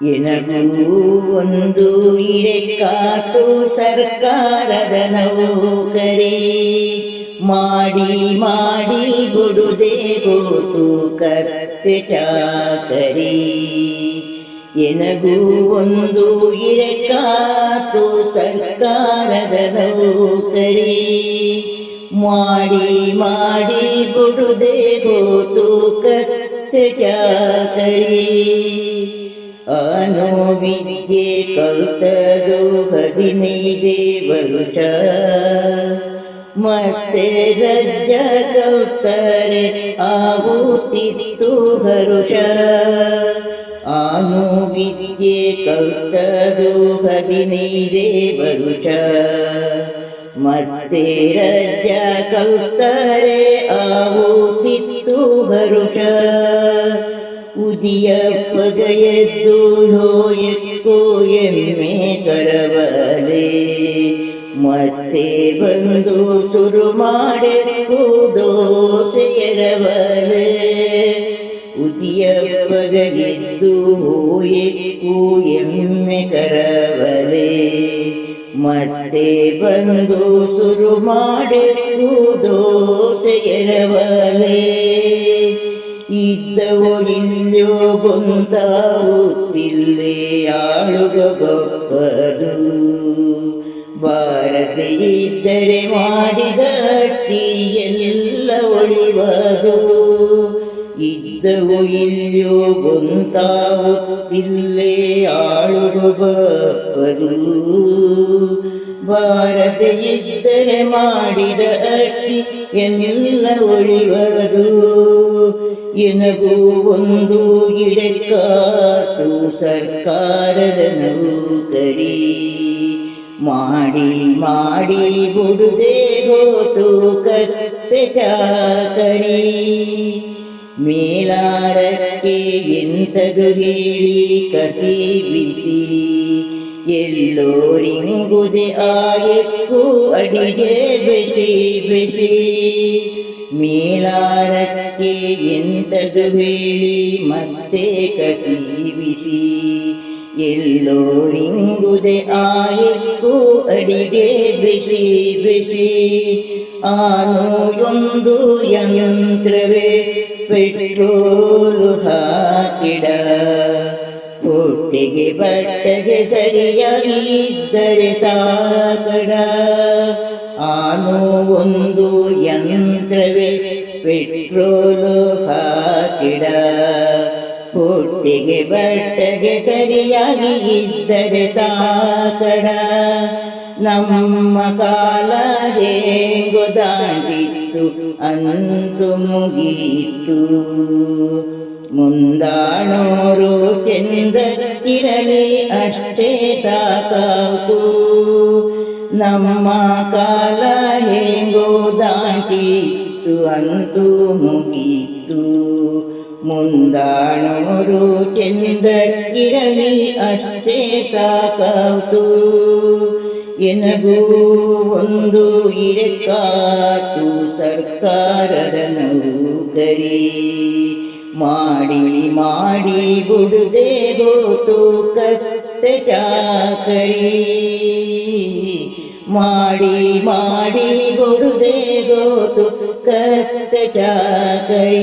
ಎನಗೂ ಒಂದು ಇರೆಕ್ಕಾತು ಸರ್ಕಾರದ ನೌಕರಿ ಮಾಡಿ ಮಾಡಿ ಬಿಡುದೇ ಗೋತು ಕತ್ತೆ ಚಾಕರಿ ಎನಗೂ ಒಂದು ಇರೆಕ್ಕಾತು ಸರ್ಕಾರದ ನೌಕರಿ ಮಾಡಿ ಮಾಡಿ ಬಿಡುದೇ ಗೋತು ಕತ್ತೆ ಚಾಕರಿ ಅನುವಿದ್ಯೆ ಕಲ್ತದು ಹದಿನೈದೇ ವರುಷ ಮತ್ತೆ ರಜ್ಜ ಕಲ್ತರೆ ಆಗುತ್ತಿತ್ತು ಹರುಷ ಅನುವಿದ್ಯೆ ಕಲ್ತದು ಹದಿನೈದೇ ವರುಷ ಮತ್ತೆ ರಜ್ಜ ಕಲ್ತರೆ ಆಗುತ್ತಿತ್ತು ಹರುಷ ಉದಿಯಪ್ಪಗ ಎದ್ದು ಹೋಯಕ್ಕೋ ಎಮ್ಮೆ ಕರವಲೆ. ಮತ್ತೆ ಬಂದು ಸುರು ಮಾಡಕ್ಕೂ ದೋಸೆಯರವಲೆ. ಉದಿಯ ಎದ್ದು ಹೋಯಕ್ಕೂ ಎಮ್ಮೆ ಕರವಲೆ. ಮತ್ತೆ ಬಂದು ಸುರು ಮಾಡಕ್ಕೂ ದೋಸೆ ಮಾಡಿದ ಅಟ್ಟಿ ಎಲ್ಲ ಒಳಿವದು ಇದ್ದವೋ ಇಲ್ಲೋ ಗೊಂತಾಗುತ್ತಿಲ್ಲೇ ಆಳುಗ ಬಪ್ಪದು ಬಾರದೆ ಇದ್ದರೆ ಮಾಡಿದ ಅಟ್ಟಿ ಎಲ್ಲ ಒಳಿವದು ಎನಗೂ ಒಂದು ಗಿಡಕ್ಕಾತು ಸರ್ಕಾರದ ನೌಕರಿ ಮಾಡಿ ಮಾಡಿ ಬಿಡುದೇ ಹೋತು ಕತ್ತೆ ಚಾಕರಿ ಮೇಲಾರಕ್ಕೆ ಎಂಥದು ಹೇಳಿ ಕಸಿ ಬಿಸಿ ಎಲ್ಲೋರಿಂಗುದೆ ಆಯಕ್ಕೂ ಅಡಿಗೆ ಬೆಸಿ ಬೆಸಿ ಮೇಲಾರಕ್ಕೆ ಎಂಥದು ಹೇಳಿ ಮತ್ತೆ ಕಸಿ ಬಿಸಿ ಎಲ್ಲೋರಿಂಗುದೆ ಆಯಕ್ಕೂ ಅಡಿಗೆ ಬಿಸಿ ಬಿಸಿ. ಆನೂರೊಂದು ಯಂತ್ರವೇ ಪೆಟ್ರೋಲು ಹಾಕಿಡ. ಹೊಟ್ಟೆಗೆ ಬಟ್ಟೆಗೆ ಸರಿಯಾಗಿದ್ದರೆ ಸಾಕಡ. ಆನೋ ಒಂದು ಯಂತ್ರವೇ ಪೆಟ್ರೋಲು ಹಾಕಿಡ ಹುಟ್ಟಿಗೆ ಬಟ್ಟೆಗೆ ಸರಿಯಾಗಿ ಇದ್ದರೆ ಸಾಕಡ. ನಮ್ಮ ಕಾಲ ಹೇಗೋ ದಾಟಿತ್ತು, ಅಂತು ಮುಗಿಯಿತು ಮುಂದಾಣೋರು ಚೆಂದಕ್ಕಿರಲಿ ಅಷ್ಟೇ ಸಾಕಾತು ನಮ್ಮ ಕಾಲ ಹೇಗೋ ದಾಟಿತ್ತು ಅಂತೂ ಮುಗೀತು. ಮುಂದಾಣೋರು ಚೆಂದಕ್ಕಿರಲಿ ಅಷ್ಟೇ ಸಾಕಾತು ಎನಗೂ ಒಂದು ಇರಕಾತು ಸರ್ಕಾರದ ನೌಕರಿ. ಮಾಡಿ ಮಾಡಿ ಬಿಡುದೇ ಹೋತು ಕತ್ತೆ ಚಾಕರಿ. ಮಾಡಿ ಮಾಡಿ ಬಿಡುದೇ ಹೋತು ಕತ್ತೆ ಚಾಕರಿ